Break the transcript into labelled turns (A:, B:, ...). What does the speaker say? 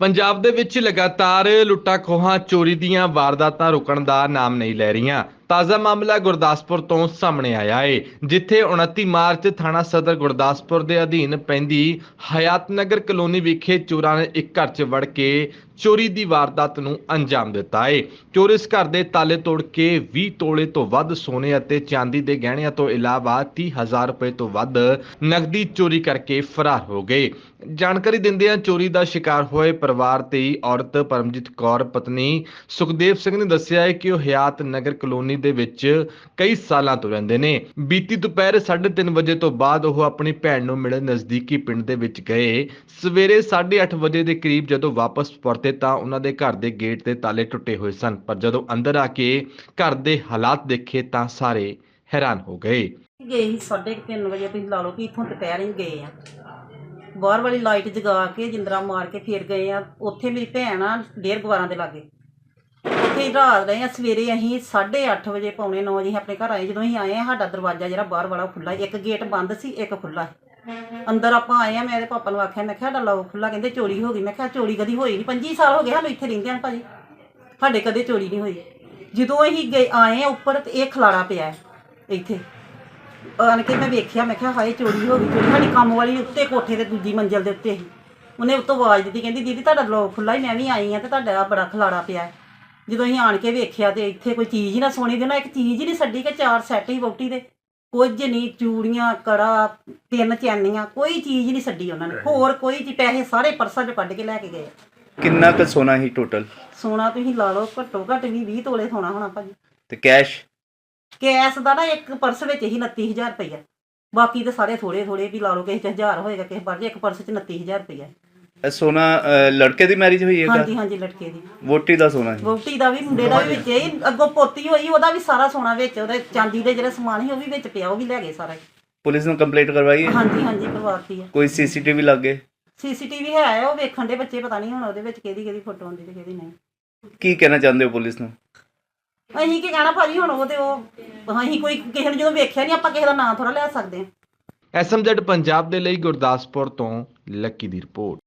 A: ਪੰਜਾਬ ਦੇ ਵਿੱਚ ਲਗਾਤਾਰ ਲੁੱਟਾਂ ਖੋਹਾਂ, ਚੋਰੀ ਦੀਆਂ ਵਾਰਦਾਤਾਂ ਰੁਕਣ ਦਾ ਨਾਮ ਨਹੀਂ ਲੈ ਰਹੀਆਂ। ਤਾਜ਼ਾ ਮਾਮਲਾ ਗੁਰਦਾਸਪੁਰ ਤੋਂ ਸਾਹਮਣੇ ਆਇਆ ਏ, ਜਿੱਥੇ 29 ਮਾਰਚ ਥਾਣਾ ਸਦਰ ਗੁਰਦਾਸਪੁਰ ਦੇ ਅਧੀਨ ਪੈਂਦੀ ਹਯਾਤ ਨਗਰ ਕਲੋਨੀ ਵਿਖੇ ਚੋਰਾਂ ਨੇ ਇੱਕ ਘਰ 'ਚ ਵੜ ਕੇ ਚੋਰੀ ਦੀ ਵਾਰਦਾਤ ਨੂੰ ਅੰਜਾਮ ਦਿੱਤਾ ਹੈ ਚੋਰ ਇਸ ਘਰ ਦੇ ਤਾਲੇ ਤੋੜ ਕੇ 20 ਤੋਲੇ ਤੋਂ ਵੱਧ ਸੋਨੇ ਅਤੇ ਚਾਂਦੀ ਦੇ ਗਹਿਣਿਆਂ ਤੋਂ ਇਲਾਵਾ 30000 ਰੁਪਏ ਤੋਂ ਵੱਧ ਨਕਦੀ ਚੋਰੀ ਕਰਕੇ ਫਰਾਰ ਹੋ ਗਏ। ਜਾਣਕਾਰੀ ਦਿੰਦਿਆਂ ਚੋਰੀ ਦਾ ਸ਼ਿਕਾਰ ਹੋਏ ਪਰਿਵਾਰ ਤੇ ਔਰਤ ਪਰਮਜੀਤ ਕੌਰ, ਪਤਨੀ ਸੁਖਦੇਵ ਸਿੰਘ ਨੇ ਦੱਸਿਆ ਹੈ ਕਿ ਉਹ ਹਯਾਤ ਨਗਰ ਕਲੋਨੀ ਦੇ ਵਿੱਚ ਕਈ ਸਾਲਾਂ ਤੋਂ ਰਹਿੰਦੇ ਨੇ। ਬੀਤੀ ਦੁਪਹਿਰ 3:30 ਵਜੇ ਤੋਂ ਬਾਅਦ ਉਹ ਆਪਣੀ ਭੈਣ ਨੂੰ ਮਿਲਣ ਨਜ਼ਦੀਕੀ ਪਿੰਡ ਦੇ ਵਿੱਚ ਗਏ। ਸਵੇਰੇ 8:30 ਵਜੇ ਦੇ ਕਰੀਬ ਜਦੋਂ ਵਾਪਸ ਪਰਤੇ ਤਾਂ ਉਹਨਾਂ ਦੇ ਘਰ ਦੇ ਗੇਟ ਦੇ ਤਾਲੇ ਟੁੱਟੇ ਹੋਏ ਸਨ, ਪਰ ਜਦੋਂ ਅੰਦਰ ਆ ਕੇ ਘਰ ਦੇ ਹਾਲਾਤ ਦੇਖੇ ਤਾਂ ਸਾਰੇ ਹੈਰਾਨ ਹੋ ਗਏ।
B: ਗਏ ਸੀ ਸਾਢੇ ਕੁ ਤਿੰਨ ਵਜੇ, ਤੁਸੀਂ ਲਾ ਲਓ ਕਿ ਇੱਥੋਂ ਦੁਪਹਿਰ ਹੀ ਗਏ ਆ। ਬਾਹਰ ਵਾਲੀ ਲਾਈਟ ਜਗਾ ਕੇ ਜਿੰਦਰਾ ਮਾਰ ਕੇ ਫਿਰ ਗਏ ਆ। ਉੱਥੇ ਮੇਰੀ ਭੈਣ ਆ, ਡੇਰ ਗਵਾਰਾਂ ਦੇ ਲਾਗੇ। ਉੱਥੇ ਹੀ ਰਾਤ ਰਹੇ ਆ ਸਵੇਰੇ ਅਸੀਂ 8:30 ਵਜੇ ਪੌਣੇ 9 ਵਜੇ ਆਪਣੇ ਘਰ ਆਏ। ਜਦੋਂ ਅਸੀਂ ਆਏ ਆ ਸਾਡਾ ਦਰਵਾਜ਼ਾ ਜਿਹੜਾ ਬਾਹਰ ਵਾਲਾ ਖੁੱਲਾ ਇੱਕ ਗੇਟ ਬੰਦ ਸੀ, ਇੱਕ ਖੁੱਲਾ ਅੰਦਰ ਆਪਾਂ ਆਏ ਆ ਮੈਂ ਇਹਦੇ ਪਾਪਾ ਨੂੰ ਆਖਿਆ, ਮੈਂ ਕਿਹਾ ਸਾਡਾ ਲੌਕ ਖੁੱਲਾ ਕਹਿੰਦੇ ਚੋਰੀ ਹੋ ਗਈ। ਮੈਂ ਕਿਹਾ ਚੋਰੀ ਕਦੀ ਹੋਈ ਨਹੀਂ 25 ਸਾਲ ਹੋ ਗਏ ਸਾਨੂੰ ਇੱਥੇ ਰਹਿੰਦੇ ਹਨ ਭਾਜੀ। ਸਾਡੇ ਕਦੇ ਚੋਰੀ ਨਹੀਂ ਹੋਈ। ਜਦੋਂ ਅਸੀਂ ਗਏ, ਆਏ ਆ ਉੱਪਰ ਤੇ ਇਹ ਖਲਾਰਾ ਪਿਆ ਹੈ ਇੱਥੇ। ਆਣ ਕੇ ਮੈਂ ਵੇਖਿਆ, ਮੈਂ ਕਿਹਾ ਹਾਏ, ਚੋਰੀ ਹੋ ਗਈ, ਚੋਰੀ। ਸਾਡੀ ਕੰਮ ਵਾਲੀ ਉੱਤੇ ਕੋਠੇ ਤੇ ਦੂਜੀ ਮੰਜ਼ਲ ਦੇ ਉੱਤੇ ਸੀ। ਉਹਨੇ ਉੱਤੋਂ ਆਵਾਜ਼ ਦਿੱਤੀ, ਕਹਿੰਦੀ, ਦੀਦੀ, ਤੁਹਾਡਾ ਲੋਕ ਖੁੱਲਾ ਹੀ, ਮੈਂ ਵੀ ਆਈ ਆ ਤੇ ਤੁਹਾਡਾ ਬੜਾ ਖਲਾਰਾ ਪਿਆ ਹੈ। ਜਦੋਂ ਅਸੀਂ ਆਣ ਕੇ ਵੇਖਿਆ ਤੇ ਇੱਥੇ ਕੋਈ ਚੀਜ਼ ਹੀ ਨਾ ਸੋਨੇ ਦੀ ਨਾ ਇੱਕ ਚੀਜ਼ ਹੀ ਨਹੀਂ ਛੱਡੀ ਕਿ ਚਾਰ ਸੈੱਟ ਹੀ ਵਹੁਟੀ ਦੇ। ਕੁਝ ਨਹੀਂ ਚੂੜੀਆਂ ਕੜਾ ਤਿੰਨ ਚੈਨੀਆਂ ਕੋਈ ਚੀਜ਼ ਨਹੀਂ ਛੱਡੀ ਉਹਨਾਂ ਨੇ। ਹੋਰ ਕੋਈ ਚੀਜ਼ ਪੈਸੇ ਸਾਰੇ ਪਰਸਾਂ ਚੋਂ ਕੱਢ ਕੇ ਲੈ ਕੇ ਗਏ।
C: ਕਿੰਨਾ ਕੁ ਸੋਨਾ ਸੀ ਟੋਟਲ
B: ਸੋਨਾ ਤੁਸੀਂ ਲਾ ਲਓ ਘੱਟੋ ਘੱਟ ਵੀ 20 ਤੋਲੇ ਸੋਨਾ ਹੋਣਾ ਭਾਜੀ।
C: ਤੇ ਕੈਸ਼
B: ਕੈਸ਼ ਦਾ ਨਾ ਇੱਕ ਪਰਸ ਵਿੱਚ ਹੀ 29000 ਰੁਪਈਆ। ਬਾਕੀ ਤੇ ਸਾਰੇ ਥੋੜੇ ਥੋੜੇ ਵੀ ਲਾ ਲਓ ਕਿਸੇ ਚ 1000 ਹੋਏਗਾ ਕਿਸੇ ਪਰ ਇੱਕ ਪਰਸ ਚ 29000 ਰੁਪਈਆ।
C: ਇਹ ਸੋਨਾ ਲੜਕੇ ਦੀ ਮੈਰਿਜ ਹੋਈ ਹੈ
B: ਹਾਂਜੀ ਹਾਂਜੀ ਲਟਕੇ ਦੀ।
C: ਵੋਟੀ ਦਾ ਸੋਨਾ ਸੀ
B: ਵੋਟੀ ਦਾ ਵੀ ਮੁੰਡੇ ਦਾ ਵੀ ਵਿੱਚ ਹੀ ਅੱਗੋਂ ਪੋਤੀ ਹੋਈ ਉਹਦਾ ਵੀ ਸਾਰਾ ਸੋਨਾ ਵਿੱਚ ਉਹਦੇ ਚਾਂਦੀ ਦੇ ਜਿਹੜੇ ਸਮਾਨ ਸੀ ਉਹ ਵੀ ਵਿੱਚ ਪਿਆ ਉਹ ਵੀ ਲੈ ਗਏ ਸਾਰਾ। ਹੀ।
C: ਪੁਲਿਸ ਨੂੰ ਕੰਪਲੇਂਟ ਕਰਵਾਈ ਹੈ?
B: ਹਾਂਜੀ ਹਾਂਜੀ ਕਰਵਾਤੀ ਹੈ।
C: ਕੋਈ ਸੀਸੀਟੀਵੀ ਲੱਗੇ
B: ਸੀਸੀਟੀਵੀ ਹੈ ਉਹ ਵੇਖਣ ਦੇ ਬੱਚੇ ਪਤਾ ਨਹੀਂ ਹੁਣ ਉਹਦੇ ਵਿੱਚ ਕਿਹਦੀ ਕਿਹਦੀ ਫੋਟੋ ਆਉਂਦੀ ਤੇ ਕਿਹਦੀ ਨਹੀਂ।
C: ਕੀ ਕਹਿਣਾ ਚਾਹੁੰਦੇ ਹੋ ਪੁਲਿਸ ਨੂੰ?
B: ਅਸੀਂ ਕੀ ਕਹਿਣਾ ਭਾਜੀ ਹੁਣ ਉਹ ਤੇ ਉਹ ਅਸੀਂ ਕੋਈ ਕਿਸੇ ਨੂੰ ਜਦੋਂ ਵੇਖਿਆ ਨਹੀਂ ਆਪਾਂ ਕਿਸੇ ਦਾ ਨਾਂ ਥੋੜਾ ਲੈ ਸਕਦੇ ਹਾਂ।
A: ਐਸਐਮਜ਼ੈਡ ਪੰਜਾਬ ਦੇ ਲਈ ਗੁਰਦਾਸਪੁਰ ਤੋਂ ਲੱਕੀ ਦੀ ਰਿਪੋਰਟ।